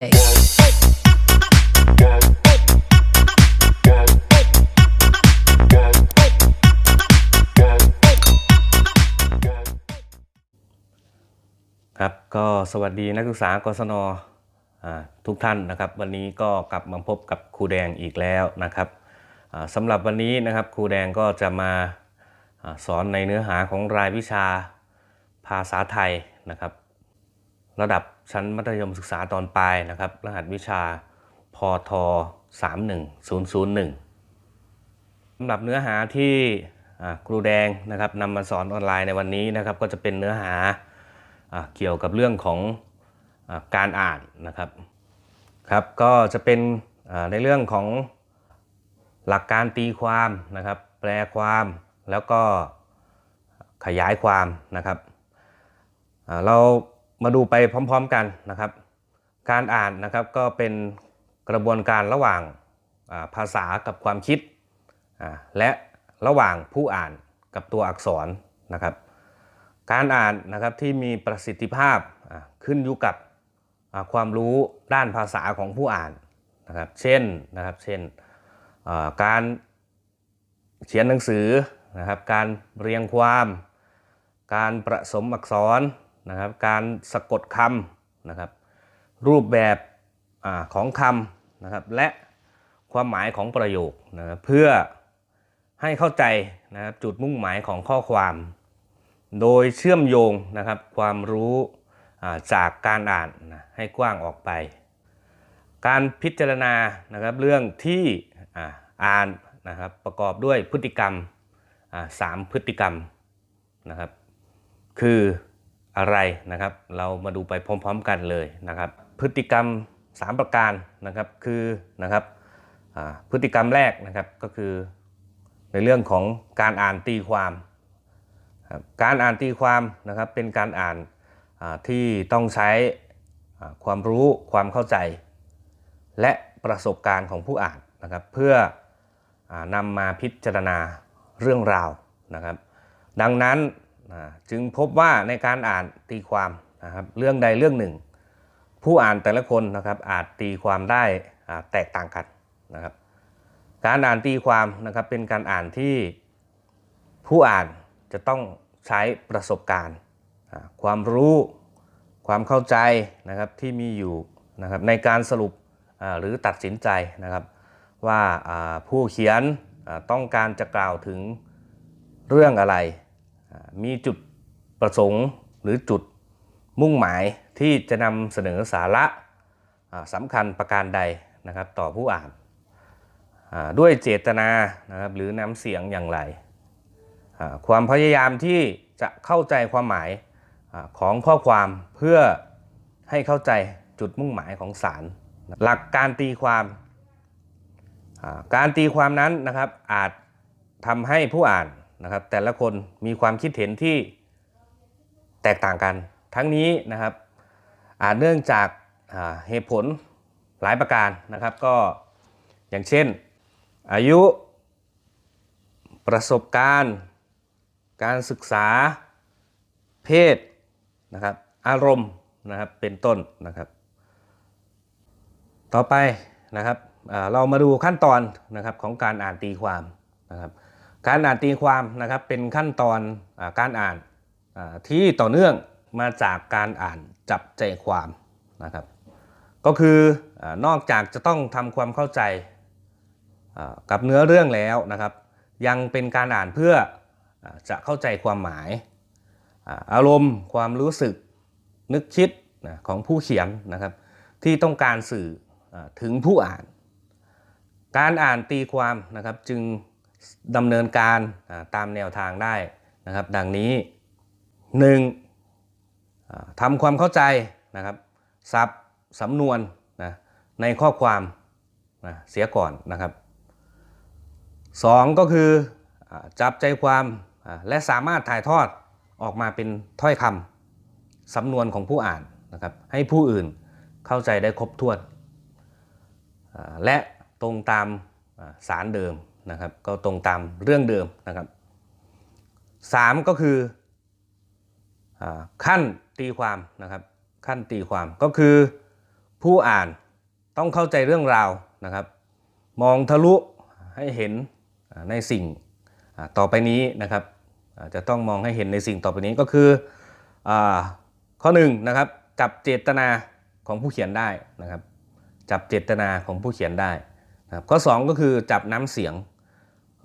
ครับก็สวัสดีนักศึกษากศนทุกท่านนะครับ วันนี้ก็กลับมาพบกับครูแดงอีกแล้วนะครับสำหรับวันนี้นะครับครูแดงก็จะมาสอนในเนื้อหาของรายวิชาภาษาไทยนะครับ ระดับ ชั้นมัธยมศึกษาตอนปลายนะครับ รหัสวิชาพท31001สำหรับเนื้อหาที่ครูแดงนะครับนำมาสอนออนไลน์ในวันนี้นะครับ ก็จะเป็นเนื้อหาอเกี่ยวกับเรื่องของอการอ่านนะครับครับ ก็จะเป็นในเรื่องของหลักการตีความนะครับ แปลความแล้วก็ขยายความนะครับเรา มาดูไปพร้อม ๆกันนะครับ การอ่านนะครับก็เป็นกระบวนการระหว่างภาษากับความคิด และระหว่างผู้อ่านกับตัวอักษรนะครับ การอ่านนะครับที่มีประสิทธิภาพขึ้นอยู่กับความรู้ด้านภาษาของผู้อ่านนะครับเช่นนะครับเช่นการเขียนหนังสือนะครับการเรียงความ การประสมอักษร นะครับการสะกดคำนะครับรูปแบบอของคำนะครับและความหมายของประโยคนะครับเพื่อให้เข้าใจนะครับจุดมุ่งหมายของข้อความ โดยเชื่อมโยงนะครับความรู้จากการอ่านนะให้กว้างออกไป การพิจารณานะครับเรื่องที่อ่าอานนะครับประกอบด้วยพฤติกรรมสามพฤติกรรมนะครับคือ อะไรนะครับ เรามาดูไปพร้อม ๆ กันเลยนะครับ พฤติกรรม 3 ประการนะครับคือนะครับพฤติกรรมแรกนะครับก็คือในเรื่องของการอ่านตีความการอ่านตีความนะครับเป็นการอ่านที่ต้องใช้ความรู้ความเข้าใจ และประสบการณ์ของผู้อ่านนะครับ เพื่ออนำมาพิจารณาเรื่องราวนะครับ ดังนั้น จึงพบว่าในการอ่านตีความนะครับเรื่องใดเรื่องหนึ่ง ผู้อ่านแต่ละคนนะครับอาจตีความได้แตกต่างกันนะครับการอ่านตีความนะครับเป็นการอ่านที่ผู้อ่านจะต้องใช้ประสบการณ์ ความรู้ความเข้าใจนะครับที่มีอยู่นะครับในการสรุปหรือตัดสินใจนะครับว่าผู้เขียนต้องการจะกล่าวถึงเรื่องอะไร มีจุดประสงค์หรือจุดมุ่งหมายที่จะนำเสนอสาระสำคัญประการใดนะครับต่อผู้อ่านด้วยเจตนานะครับหรือน้ำเสียงอย่างไรความพยายามที่จะเข้าใจความหมายของข้อความเพื่อให้เข้าใจจุดมุ่งหมายของสาร หลักการตีความ การตีความนั้นนะครับอาจทำให้ผู้อ่าน นะครับแต่ละคนมีความคิดเห็นที่แตกต่างกัน ทั้งนี้นะครับอาจเนื่องจากาเหตุผลหลายประการนะครับก็อย่างเช่น อายุ ประสบการณ์ การศึกษา เพศนะครับอารมณ์นะครับเป็นต้นนะครับ ต่อไปนะครับเรามาดูขั้นตอนนะครับของการอ่านตีความนะครับ การอ่านตีความนะครับเป็นขั้นตอนอการอ่านที่ต่อเนื่องมาจากการอ่านจับใจความนะครับ ก็คืออนอกจากจะต้องทำความเข้าใจกับเนื้อเรื่องแล้วนะครับ ยังเป็นการอ่านเพื่ออจะเข้าใจความหมายอาอารมณ์ความรู้สึกนึกคิดของผู้เขียนนะครับ ที่ต้องการสื่ออถึงผู้อ่าน การอ่านตีความนะครับจึง ดำเนินการตามแนวทางได้นะครับ ดังนี้ 1. อ่าทำความเข้าใจนะครับศัพท์สำนวนนะในข้อความนะเสียก่อนนะครับ 2. ก็คือจับใจความและสามารถถ่ายทอดออกมาเป็นถ้อยคำสำนวนของผู้อ่านนะครับให้ผู้อื่นเข้าใจได้ครบถ้วน และตรงตามสารเดิม นะครับ ก็ตรงตามเรื่องเดิมนะครับสามก็คืออขั้นตีความนะครับ ขั้นตีความก็คือผู้อ่านต้องเข้าใจเรื่องราวนะครับ มองทะลุให้เห็นในสิ่งต่อไปนี้นะครับจะต้องมองให้เห็นในสิ่งต่อไปนี้ก็คืออข้อหนึ่งนะครับจับเจตนาของผู้เขียนได้นะครับ จับเจตนาของผู้เขียนได้นะครับข้อ 2 ก็คือจับน้ำเสียง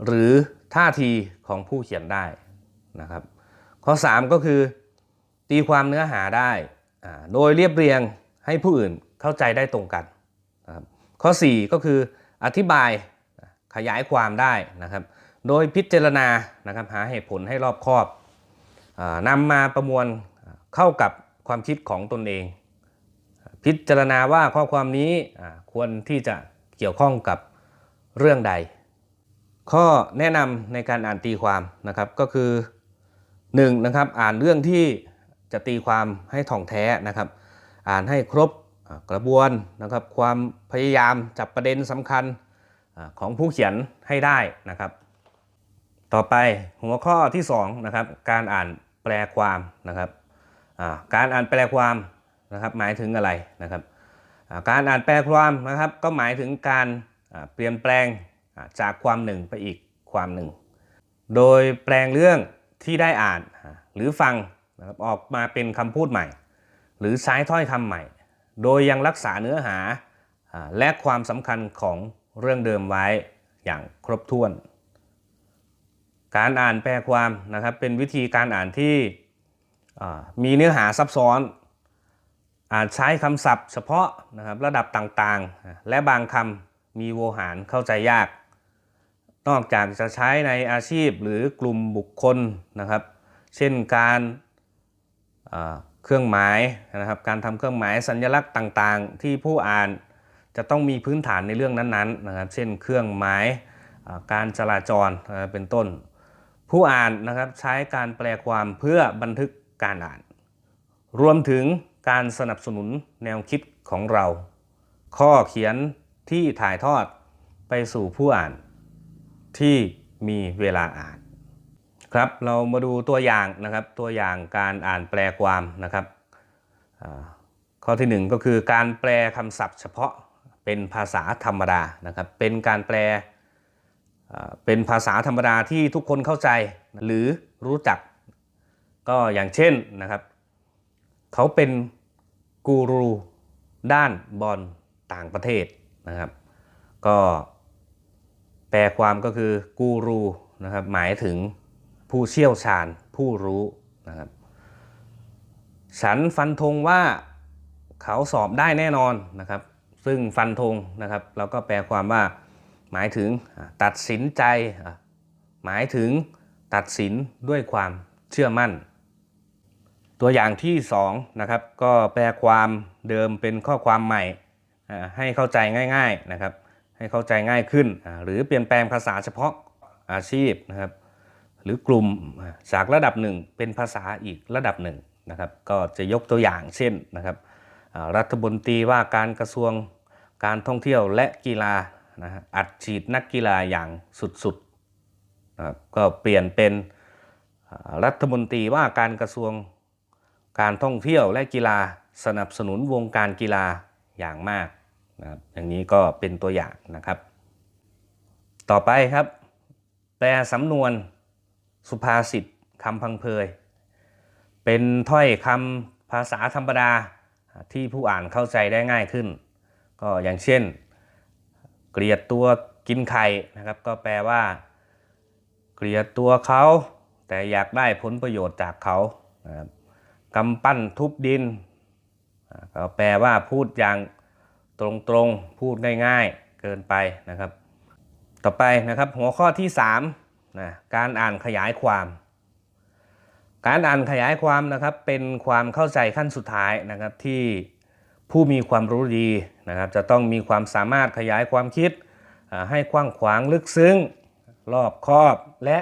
หรือท่าทีของผู้เขียนได้นะครับ ข้อ 3 ก็คือ ตีความเนื้อหาได้ โดยเรียบเรียงให้ผู้อื่นเข้าใจได้ตรงกันนะครับข้อ 4 ก็คืออธิบายขยายความได้นะครับ โดยพิจารณานะครับหาเหตุผลให้รอบคอบอนำมาประมวลเข้ากับความคิดของตนเอง พิจารณาว่าข้อความนี้ควรที่จะเกี่ยวข้องกับเรื่องใด ข้อแนะนำในการอ่านตีความนะครับก็คือ 1. นะครับอ่านเรื่องที่จะตีความให้ถ่องแท้นะครับ อ่านให้ครบกระบวนนะครับความพยายามจับประเด็นสำคัญของผู้เขียนให้ได้นะครับ ต่อไปหัวข้อที่2นะครับการอ่านแปลความนะครับการอ่านแปลความนะครับหมายถึงอะไรนะครับการอ่านแปลความนะครับก็หมายถึงการเปลี่ยนแปลง จากความหนึ่งไปอีกความหนึ่ง โดยแปลงเรื่องที่ได้อ่านหรือฟังนะครับออกมาเป็นคำพูดใหม่ หรือใช้ถ้อยคำใหม่ โดยยังรักษาเนื้อหาและความสำคัญของเรื่องเดิมไว้อย่างครบถ้วน การอ่านแปลความนะครับเป็นวิธีการอ่านที่มีเนื้อหาซับซ้อนอาจใช้คำศัพท์เฉพาะนะครับระดับต่างๆ และบางคำมีโวหารเข้าใจยาก นอกจากจะใช้ในอาชีพหรือกลุ่มบุคคลนะครับ เช่นการอ่าเครื่องหมายนะครับ การทำเครื่องหมายสัญลักษณ์ต่างๆ ที่ผู้อ่านจะต้องมีพื้นฐานในเรื่องนั้นๆนะครับ เช่น เครื่องหมายาการจราจรเป็นต้น ผู้อ่านนะครับใช้การแปลความเพื่อบันทึกการอ่าน รวมถึงการสนับสนุนแนวคิดของเรา ข้อเขียนที่ถ่ายทอดไปสู่ผู้อ่าน ที่มีเวลาอ่านครับเรามาดูตัวอย่างนะครับตัวอย่างการอ่านแปลความนะครับข้อที่หนึ่งก็คือการแปลคำศัพท์เฉพาะเป็นภาษาธรรมดานะครับเป็นการแปลเป็นภาษาธรรมดาที่ทุกคนเข้าใจหรือรู้จัก ก็อย่างเช่นนะครับ เขาเป็นกูรูด้านบอลต่างประเทศนะครับ ก็ แปลความก็คือกูรูนะครับหมายถึงผู้เชี่ยวชาญผู้รู้นะครับฉันฟันธงว่าเขาสอบได้แน่นอนนะครับ ซึ่งฟันธงนะครับเราก็แปลความว่า หมายถึงตัดสินใจ หมายถึงตัดสินด้วยความเชื่อมั่น ตัวอย่างที่2นะครับก็แปลความเดิมเป็นข้อความใหม่ให้เข้าใจง่าย ๆนะครับ ให้เข้าใจง่ายขึ้น หรือเปลี่ยนแปลงภาษาเฉพาะอาชีพนะครับ หรือกลุ่มจากระดับหนึ่งเป็นภาษาอีกระดับหนึ่งนะครับ ก็จะยกตัวอย่างเช่นนะครับรัฐมนตรีว่าการกระทรวงการท่องเที่ยวและกีฬานะอัดฉีดนักกีฬาอย่างสุดๆนะครับก็เปลี่ยนเป็นรัฐมนตรีว่าการกระทรวงการท่องเที่ยวและกีฬาสนับสนุนวงการกีฬาอย่างมาก นะครับอย่างนี้ก็เป็นตัวอย่างนะครับ ต่อไปครับ แปลสำนวนสุภาษิตคำพังเพย เป็นถ้อยคำภาษาธรรมดาที่ผู้อ่านเข้าใจได้ง่ายขึ้น ก็อย่างเช่น เกลียดตัวกินไข่นะครับ ก็แปลว่า เกลียดตัวเขา แต่อยากได้ผลประโยชน์จากเขานะครับกำปั้นทุบดินก็แปลว่าพูดอย่าง ตรงๆ พูดง่ายๆ เกินไปนะครับ ต่อไปนะครับหัวข้อที่3นะการอ่านขยายความ การอ่านขยายความนะครับเป็นความเข้าใจขั้นสุดท้ายนะครับที่ผู้มีความรู้ดีนะครับ จะต้องมีความสามารถขยายความคิดให้กว้างขวางลึกซึ้ง รอบคอบและ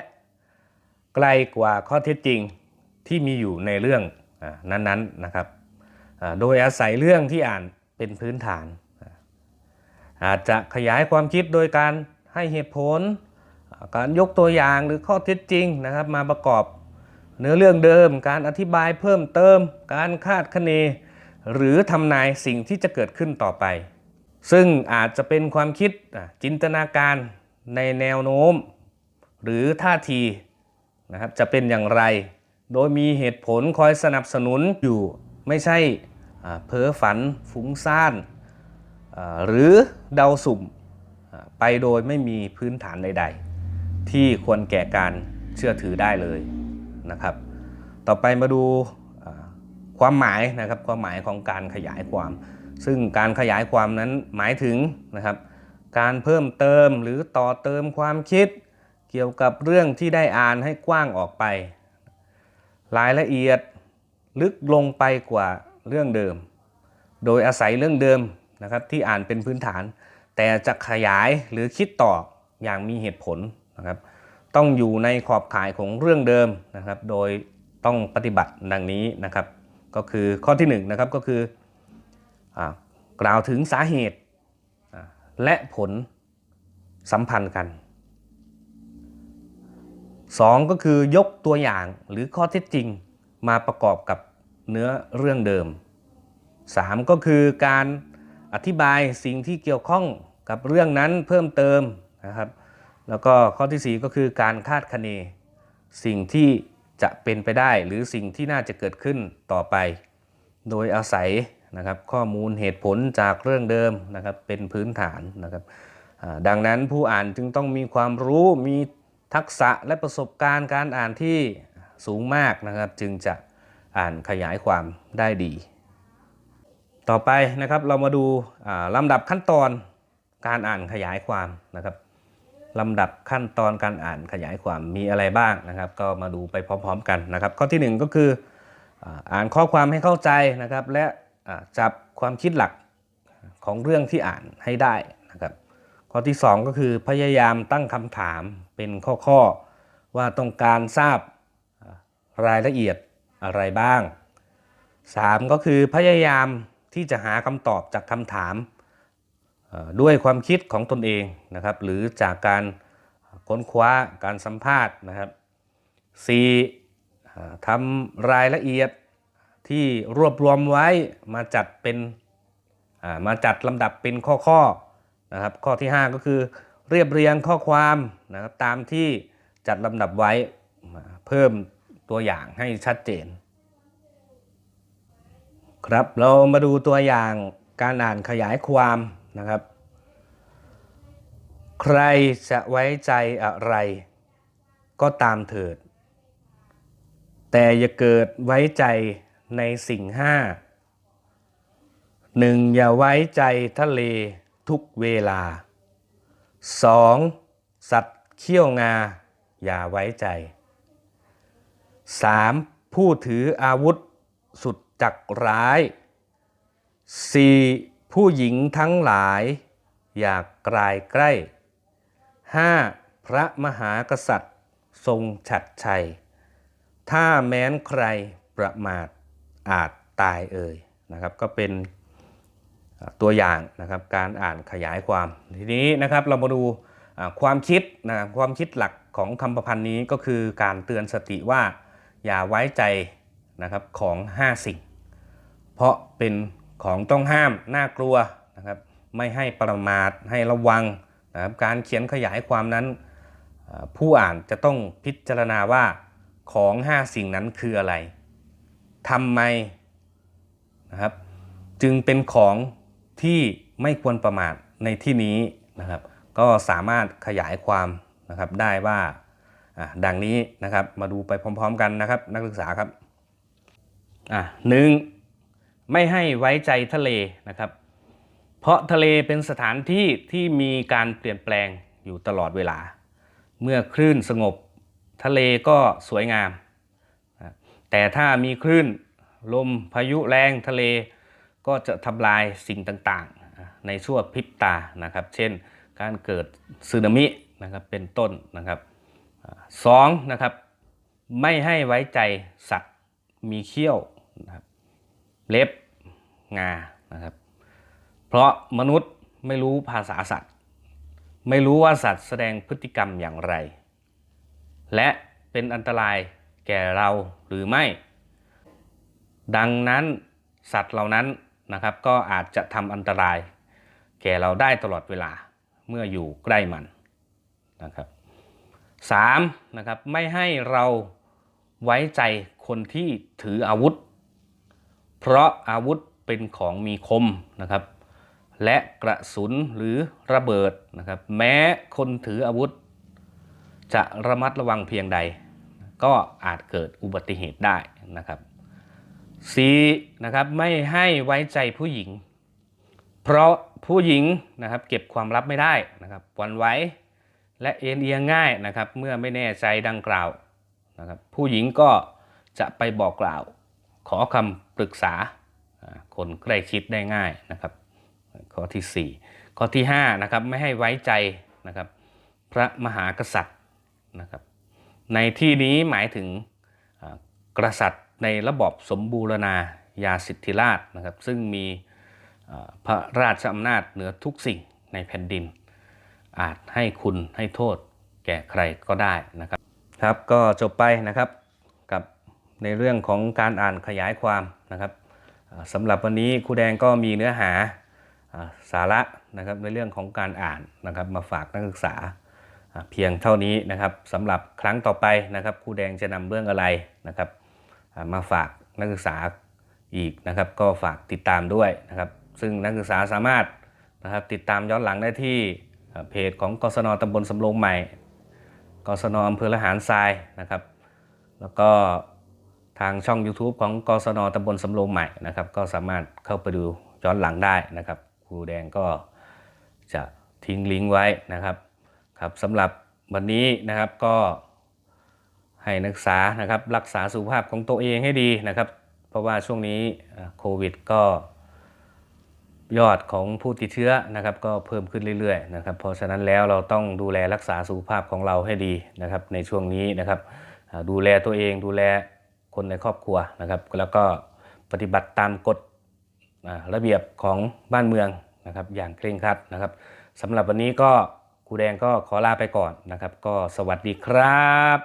ไกลกว่าข้อเท็จจริงที่มีอยู่ในเรื่องนั้นๆนะครับ โดยอาศัยเรื่องที่อ่าน เป็นพื้นฐาน อาจจะขยายความคิดโดยการให้เหตุผล การยกตัวอย่างหรือข้อเท็จจริงนะครับ มาประกอบเนื้อเรื่องเดิม การอธิบายเพิ่มเติม การคาดคะเน หรือทำนายสิ่งที่จะเกิดขึ้นต่อไป ซึ่งอาจจะเป็นความคิดจินตนาการในแนวโน้ม หรือท่าทีนะครับจะเป็นอย่างไร โดยมีเหตุผลคอยสนับสนุนอยู่ไม่ใช่ เพ้อฝันฟุ้งซ่าน หรือเดาสุ่มไปโดยไม่มีพื้นฐานใด ๆ ที่ควรแก่การเชื่อถือได้เลยนะครับ ต่อไปมาดูความหมายนะครับความหมายของการขยายความ ซึ่งการขยายความนั้นหมายถึงนะครับ การเพิ่มเติมหรือต่อเติมความคิด เกี่ยวกับเรื่องที่ได้อ่านให้กว้างออกไป รายละเอียดลึกลงไปกว่า เรื่องเดิม โดยอาศัยเรื่องเดิมนะครับที่อ่านเป็นพื้นฐาน แต่จะขยายหรือคิดต่ออย่างมีเหตุผลนะครับ ต้องอยู่ในขอบข่ายของเรื่องเดิมนะครับ โดยต้องปฏิบัติดังนี้นะครับ ก็คือข้อที่1นงนะครับก็คืออกล่าวถึงสาเหตุและผลสัมพันธ์กัน 2 ก็คือยกตัวอย่างหรือข้อเท็จจริงมาประกอบกับ เนื้อเรื่องเดิม 3 ก็คือการอธิบายสิ่งที่เกี่ยวข้องกับเรื่องนั้นเพิ่มเติมนะครับ แล้วก็ข้อทีสี่ 4 ก็คือการคาดคะเน สิ่งที่จะเป็นไปได้หรือสิ่งที่น่าจะเกิดขึ้นต่อไป โดยอาศัยนะครับข้อมูลเหตุผลจากเรื่องเดิมนะครับเป็นพื้นฐานนะครับดังนั้นผู้อ่านจึงต้องมีความรู้มีทักษะและประสบการณ์การอ่านที่สูงมากนะครับ จึงจะ อ่านขยายความได้ดี ต่อไปนะครับเรามาดูลำดับขั้นตอนการอ่านขยายความนะครับลำดับขั้นตอนการอ่านขยายความมีอะไรบ้างนะครับ ก็มาดูไปพร้อมๆกันนะครับ ข้อที่หนึ่งก็คืออ่านข้อความให้เข้าใจนะครับ และจับความคิดหลักของเรื่องที่อ่านให้ได้นะครับ ข้อที่ 2 ก็คือพยายามตั้งคำถามเป็นข้อๆว่าต้องการทราบรายละเอียด อะไรบ้าง 3 ก็คือพยายามที่จะหาคำตอบจากคำถามด้วยความคิดของตนเองนะครับ หรือจากการค้นคว้าการสัมภาษณ์นะครับ 4. อ่ทำรายละเอียดที่รวบรวมไว้มาจัดเป็นมาจัดลำดับเป็นข้อๆนะครับ ข้อที่ 5 ก็คือเรียบเรียงข้อความนะครับตามที่จัดลำดับไว้เพิ่ม ตัวอย่างให้ชัดเจน ครับเรามาดูตัวอย่างการอ่านขยายความนะครับ ใครจะไว้ใจอะไร ก็ตามเถิด แต่อย่าเกิดไว้ใจในสิ่งห้าหนึ่งอย่าไว้ใจทะเลทุกเวลาสองสัตว์เขี้ยวงา อย่าไว้ใจ สามผู้ถืออาวุธสุดจักร้ายสี่ผู้หญิงทั้งหลาย อยากกลายใกล้ 5. พระมหากษัตริย์ทรงฉัดชัย ถ้าแม้นใครประมาทอาจตายเอ่ยนะครับก็เป็นตัวอย่างนะครับการอ่านขยายความ ทีนี้นะครับเรามาดูความคิดนะความคิดหลักของคำประพันธ์นี้ก็คือการเตือนสติว่า อย่าไว้ใจนะครับของ 5 สิ่ง เพราะเป็นของต้องห้ามน่ากลัวนะครับไม่ให้ประมาทให้ระวังนะครับการเขียนขยายความนั้น ผู้อ่านจะต้องพิจารณาว่าของ 5 สิ่งนั้นคืออะไรทำไมนะครับจึงเป็นของที่ไม่ควรประมาทในที่นี้นะครับ ก็สามารถขยายความนะครับได้ว่า ดังนี้นะครับมาดูไปพร้อม ๆ กันนะครับ นักศึกษาครับอะหนึ่งไม่ให้ไว้ใจทะเลนะครับ เพราะทะเลเป็นสถานที่ที่มีการเปลี่ยนแปลงอยู่ตลอดเวลา เมื่อคลื่นสงบ ทะเลก็สวยงาม แต่ถ้ามีคลื่นลมพายุแรงทะเลก็จะทำลายสิ่งต่างๆ ในชั่วพริบตานะครับ เช่นการเกิดสึนามินะครับเป็นต้นนะครับ สองนะครับไม่ให้ไว้ใจสัตว์มีเขี้ยวนะครับเล็บงานะครับ เพราะมนุษย์ไม่รู้ภาษาสัตว์ ไม่รู้ว่าสัตว์แสดงพฤติกรรมอย่างไร และเป็นอันตรายแก่เราหรือไม่ ดังนั้นสัตว์เหล่านั้นนะครับ ก็อาจจะทำอันตราย แก่เราได้ตลอดเวลาเมื่ออยู่ใกล้มันนะครับ สามนะครับไม่ให้เราไว้ใจคนที่ถืออาวุธ เพราะอาวุธเป็นของมีคมนะครับ และกระสุนหรือระเบิดนะครับ แม้คนถืออาวุธ จะระมัดระวังเพียงใด ก็อาจเกิดอุบัติเหตุได้นะครับ 4. นะครับไม่ให้ไว้ใจผู้หญิง เพราะผู้หญิงนะครับเก็บความลับไม่ได้นะครับวันไหว และเอ็นเอียงง่ายนะครับ เมื่อไม่แน่ใจดังกล่าวนะครับผู้หญิงก็จะไปบอกกล่าว ขอคำปรึกษาคนใกล้ชิดได้ง่ายนะครับข้อที่ 4 ข้อที่5นะครับไม่ให้ไว้ใจนะครับพระมหากษัตริย์นะครับในที่นี้หมายถึงกษัตริย์ในระบบสมบูรณาญาสิทธิราชนะครับซึ่งมีพระราชอำนาจเหนือทุกสิ่งในแผ่นดิน อาจให้คุณให้โทษแก่ใครก็ได้นะครับ ครับก็จบไปนะครับกับในเรื่องของการอ่านขยายความนะครับสำหรับวันนี้ครูแดงก็มีเนื้อหาสาระนะครับในเรื่องของการอ่านนะครับมาฝากนักศึกษาเพียงเท่านี้นะครับสำหรับครั้งต่อไปนะครับครูแดงจะนำเรื่องอะไรนะครับมาฝากนักศึกษาอีกนะครับ ก็ฝากติดตามด้วยนะครับ ซึ่งนักศึกษาสามารถนะครับติดตามย้อนหลังได้ที่ เพจของกศนตำบลสำโรงใหม่กศนอำเภอละหารทรายนะครับ แล้วก็ทางช่อง YouTube ของกศนตำบลสำโรงใหม่นะครับ ก็สามารถเข้าไปดูย้อนหลังได้นะครับครูแดงก็จะทิ้งลิงก์ไว้นะครับครับสำหรับวันนี้นะครับก็ให้นักศึกษานะครับรักษาสุขภาพของตัวเองให้ดีนะครับ เพราะว่าช่วงนี้โควิดก็ ยอดของผู้ติดเชื้อนะครับก็เพิ่มขึ้นเรื่อยๆนะครับเพราะฉะนั้นแล้วเราต้องดูแลรักษาสุขภาพของเราให้ดีนะครับในช่วงนี้นะครับดูแลตัวเองดูแลคนในครอบครัวนะครับแล้วก็ปฏิบัติตามกฎระเบียบของบ้านเมืองนะครับอย่างเคร่งครัดนะครับสำหรับวันนี้ก็ครูแดงก็ขอลาไปก่อนนะครับ ก็สวัสดีครับ